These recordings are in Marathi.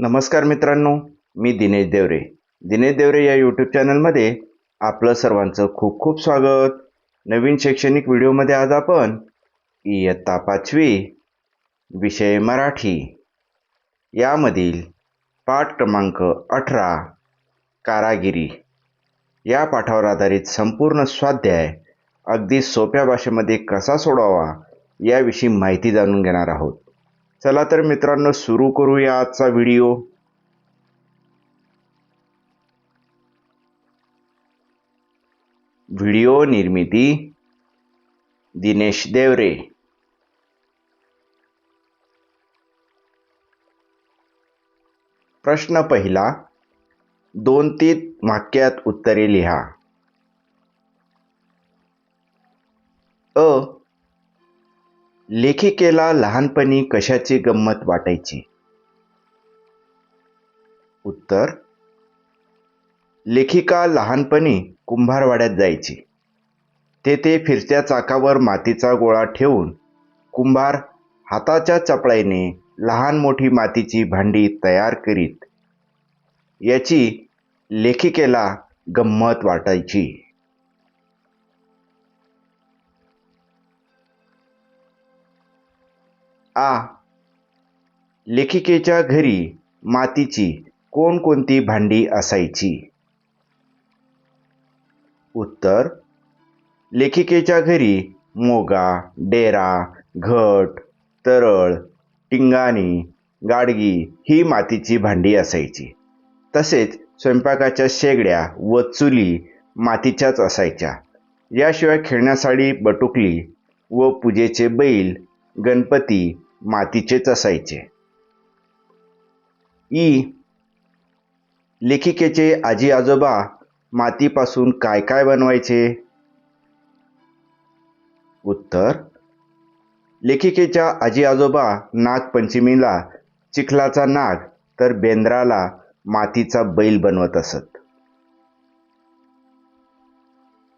नमस्कार मित्रांनो मी दिनेश देवरे. दिनेश देवरे या यूट्यूब चॅनलमध्ये आपलं सर्वांचं खूप खूप स्वागत. नवीन शैक्षणिक व्हिडिओमध्ये आज आपण इयत्ता पाचवी विषय मराठी. यामधील पाठ क्रमांक अठरा कारागिरी. या पाठावर आधारित संपूर्ण स्वाध्याय अगदी सोप्या भाषेमध्ये कसा सोडवावा याविषयी माहिती जाणून घेणार आहोत. चला तर मित्रांनो सुरू करूया आजचा व्हिडिओ. व्हिडिओ निर्मिती दिनेश देवरे. प्रश्न पहिला दोन तीन वाक्यात उत्तरे लिहा. अ लेखिकेला लहानपणी कशाची गंमत वाटायची? उत्तर लेखिका लहानपणी कुंभारवाड्यात जायची. तेथे फिरत्या चाकावर मातीचा गोळा ठेवून कुंभार हाताच्या चपळाईने लहान मोठी मातीची भांडी तयार करीत याची लेखिकेला गंमत वाटायची. आ. लेखिकेच्या घरी मातीची कोणकोणती भांडी असायची? उत्तर लेखिकेच्या घरी मोगा डेरा घट तरळ टिंगाणी गाडगी ही मातीची भांडी असायची. तसेच स्वयंपाकाच्या शेगड्या व चुली मातीच्याच असायच्या. याशिवाय खेळण्यासाठी बटुकली व पूजेचे बैल गणपती मातीचेच असायचे ई. लेखिकेचे आजी आजोबा मातीपासून काय काय बनवायचे? उत्तर. लेखिकेच्या आजी आजोबा नागपंचमीला चिखलाचा नाग तर बेंद्राला मातीचा बैल बनवत असत.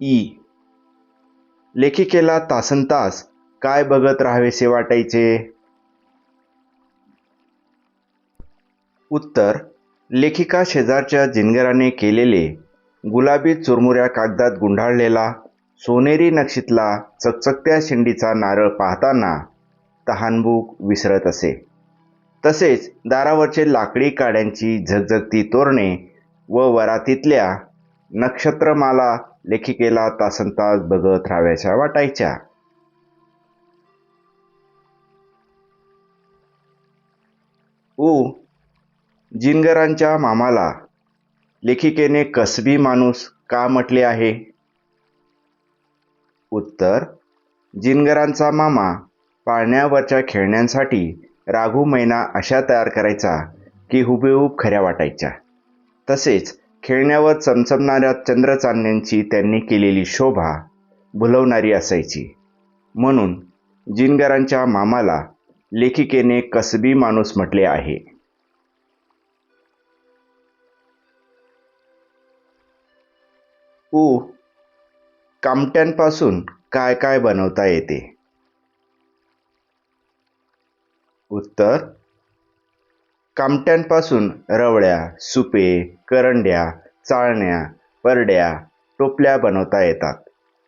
ई. लेखिकेला तासनतास काय बघत राहावेसे वाटायचे? उत्तर लेखिका शेजारच्या जिनगराने केलेले गुलाबी चुरमुऱ्या कागदात गुंडाळलेला सोनेरी नक्षीतला चकचकत्या शेंडीचा नारळ पाहताना तहानभूक विसरत असे. तसेच दारावरचे लाकडी काड्यांची झगझगती तोरणे व वरातीतल्या नक्षत्रमाला लेखिकेला तासनतास बघत राहाव्याच्या वाटायच्या. उ जिनगरांच्या मामाला लेखिकेने कसबी माणूस का म्हटले आहे? उत्तर जिनगरांचा मामा पाळण्यावरच्या खेळण्यांसाठी राघू मैना अशा तयार करायचा की हुबेहूब खऱ्या वाटायच्या. तसेच खेळण्यावर चमचमणाऱ्या चंद्रचांदण्यांची त्यांनी केलेली शोभा भुलवणारी असायची. म्हणून जिनगरांच्या मामाला लेखिकेने कसबी माणूस म्हटले आहे. उ कामट्यांपासून काय काय बनवता येते? उत्तर कामट्यांपासून रवळ्या सुपे करंड्या चाळण्या परड्या टोपल्या बनवता येतात.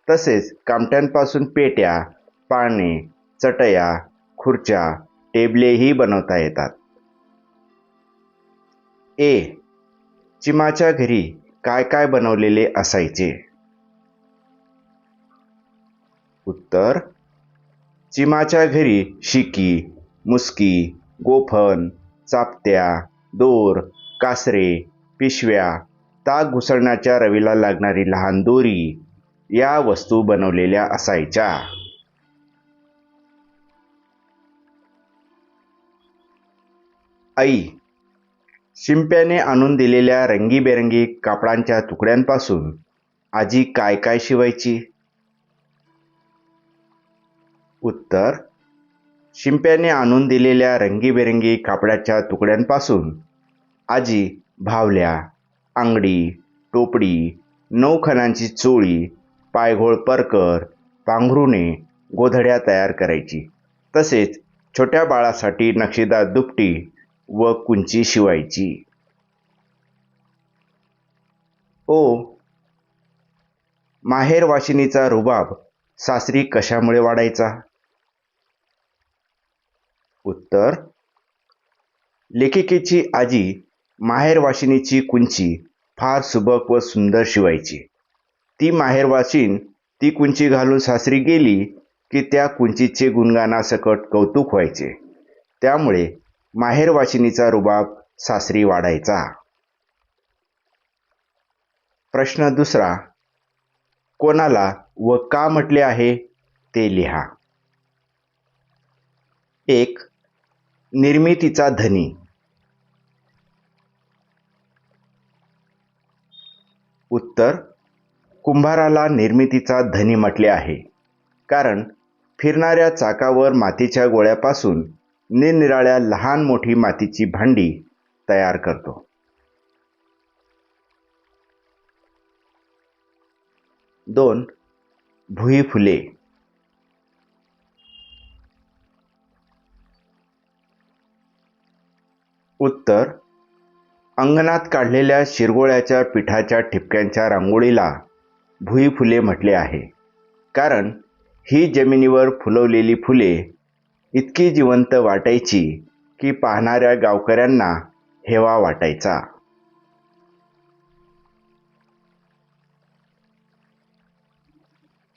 तसेच कामट्यांपासून पेट्या पाळणे चटया खुर्च्या टेबलेही बनवता येतात. ए चिमाच्या घरी काय काय बनवलेले असायचे? उत्तर चिमाच्या घरी शिकी मुसकी गोफन चापत्या दोर कासरे पिशव्या ताक घुसळण्याच्या रवीला लागणारी लहान दोरी या वस्तू बनवलेल्या असायच्या. आई शिंप्याने आणून दिलेल्या रंगीबेरंगी कापडांच्या तुकड्यांपासून आजी काय काय शिवायची? उत्तर शिंप्याने आणून दिलेल्या रंगीबेरंगी कापडाच्या तुकड्यांपासून आजी भावल्या आंगडी टोपडी नऊखणांची चोळी पायघोळ परकर पांघरुणे गोधड्या तयार करायची. तसेच छोट्या बाळासाठी नक्षीदार दुपटी व कुंची शिवायची. ओ माहेर वाशिनीचा रुबाब सासरी कशामुळे वाढायचा? उत्तर लेखिकेची आजी माहेरवाशिनीची कुंची फार सुबक व सुंदर शिवायची. ती माहेरवाशीन ती कुंची घालून सासरी गेली की त्या कुंचीचे गुणगानासकट कौतुक व्हायचे. त्यामुळे माहेरवाशिनीचा रुबाब सासरी वाढायचा. प्रश्न दुसरा कोणाला व का म्हटले आहे ते लिहा. एक निर्मितीचा धनी. उत्तर कुंभाराला निर्मितीचा धनी म्हटले आहे कारण फिरणाऱ्या चाकावर मातीच्या गोळ्यापासून निरनिराळ्या लहान मोठी मातीची भांडी तयार करतो. दोन भुई फुले. उत्तर अंगणात काढलेल्या शिरगोळ्याच्या पिठाच्या ठिपक्यांच्या रांगोळीला भुई फुले म्हटले आहे. कारण ही जमिनीवर फुलवलेली फुले इतकी जिवंत वाटायची की पाहणाऱ्या गावकऱ्यांना हेवा वाटायचा.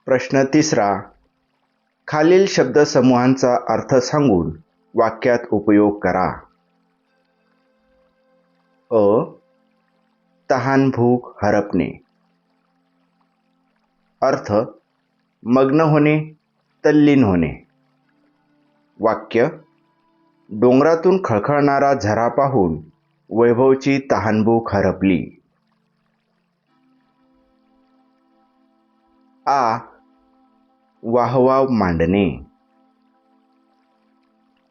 प्रश्न तिसरा. खालील शब्दसमूहांचा अर्थ सांगून वाक्यात उपयोग करा. अ. तहान भूक हरपणे. अर्थ मग्न होणे तल्लीन होणे. वाक्य डोंगरातून खळखळणारा झरा पाहून वैभवची तहानभूक हरपली आ. वाहवा मांडणे.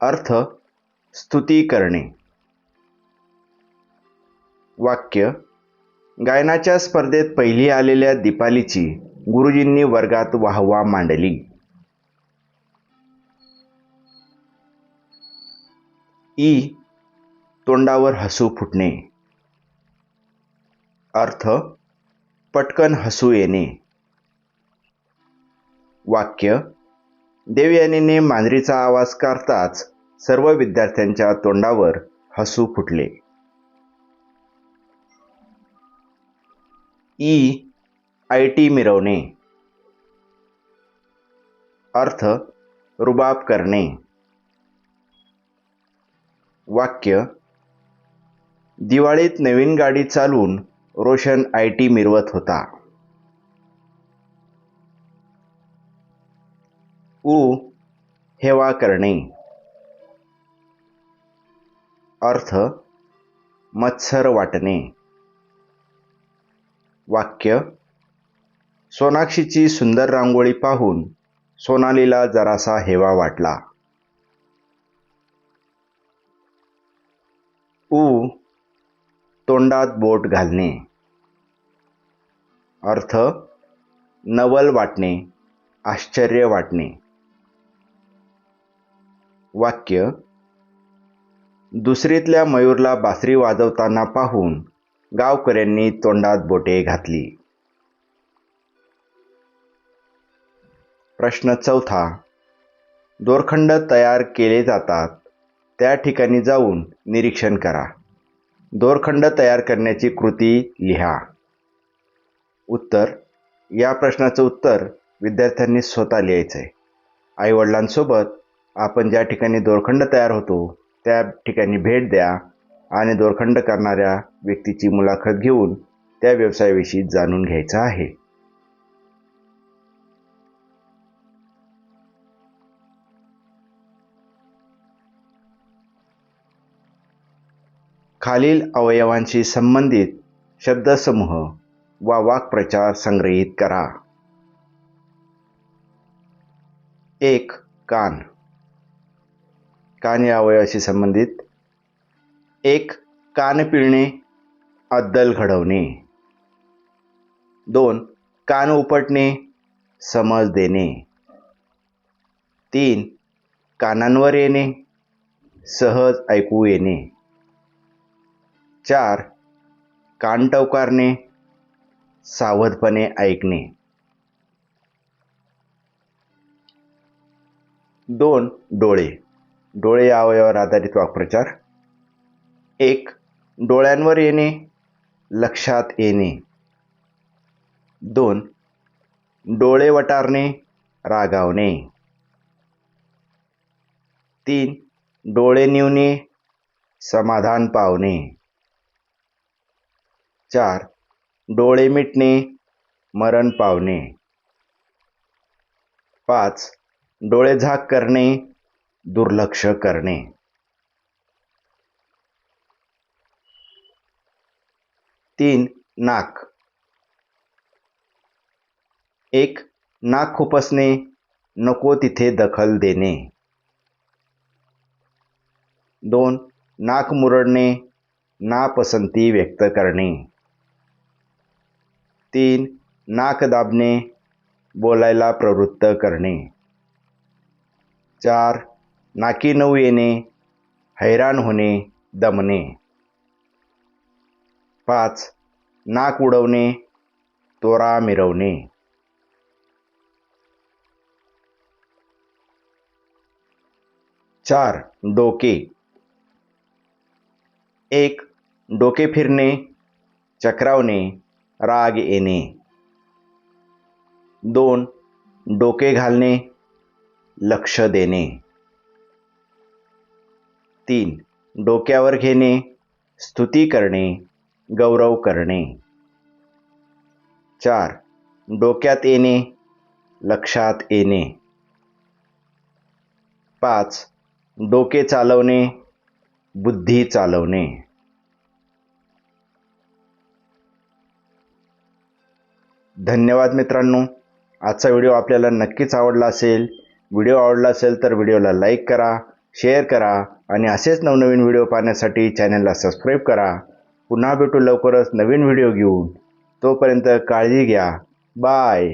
अर्थ स्तुती करणे. वाक्य गायनाच्या स्पर्धेत पहिली आलेल्या दीपालीची गुरुजींनी वर्गात वाहवा मांडली. ई तोंडावर हसू फुटणे. अर्थ पटकन हसू येणे. वाक्य देवयानीने मांजरीचा आवाज करताच सर्व विद्यार्थ्यांच्या तोंडावर हसू फुटले. ई आय टी मिरवणे. अर्थ रुबाब करणे. वाक्य दिवाळीत नवीन गाडी चालवून रोशन आय टी मिरवत होता. उ हेवा करणे. अर्थ मत्सर वाटणे. वाक्य सोनाक्षीची सुंदर रांगोळी पाहून सोनालीला जरासा हेवा वाटला. उ तोंडात बोट घालणे. अर्थ नवल वाटणे आश्चर्य वाटणे. वाक्य दुसरीतल्या मयूरला बासरी वाजवताना पाहून गावकऱ्यांनी तोंडात बोटे घातली. प्रश्न चौथा दोरखंड तयार केले जातात. त्या ठिकाणी जाऊन निरीक्षण करा. दोरखंड तयार करण्याची कृती लिहा. उत्तर या प्रश्नाचं उत्तर विद्यार्थ्यांनी स्वतः लिहायचं आहे आईवडिलांसोबत आपण ज्या ठिकाणी दोरखंड तयार होतो त्या ठिकाणी भेट द्या आणि दोरखंड करणाऱ्या व्यक्तीची मुलाखत घेऊन त्या व्यवसायाविषयी जाणून घ्यायचं आहे. खालील अवयवांशी संबंधित शब्दसमूह वा वाक्प्रचार संग्रहित करा. एक कान. कान या अवयवाशी संबंधित. एक कान पिळणे अद्दल घडवणे. दोन कान उपटणे समज देणे. तीन कानांवर येणे सहज ऐकू येणे. चार कान टवकारणे सावधपणे ऐकणे. दोन डोळे. डोळे या अवयवावर आधारित वाक्प्रचार. एक डोळ्यांवर येणे लक्षात येणे. दोन डोळे वटारणे रागावणे. तीन डोळे निवणे समाधान पावणे. चार. डोळे मिटणे मरण पावणे. पाच. डोळे झाक करणे दुर्लक्ष करणे. तीन. नाक. एक. नाक खुपसणे नको तिथे दखल देणे. दोन. नाक मुरडणे नापसंती व्यक्त करणे. तीन नाक दाबणे बोलायला प्रवृत्त करणे. चार नाकी नऊ येणे हैराण होणे दमणे. पाच नाक उडवणे तोरा मिरवणे. चार डोके. एक डोके फिरणे चक्रावणे. राग येणे. दोन डोके घालणे लक्ष देणे. तीन डोक्यावर घेणे स्तुती करणे गौरव करणे. चार डोक्यात येणे लक्षात येणे. पाच डोके चालवणे बुद्धी चालवणे. धन्यवाद मित्रांनो. आजचा व्हिडिओ आपल्याला नक्कीच आवडला असेल. व्हिडिओ आवडला असेल तर व्हिडिओला लाईक करा शेअर करा आणि असेच नवनवीन व्हिडिओ पाहण्यासाठी चॅनलला सबस्क्राईब करा. पुन्हा भेटू लवकरच नवीन व्हिडिओ घेऊन. तोपर्यंत काळजी घ्या. बाय.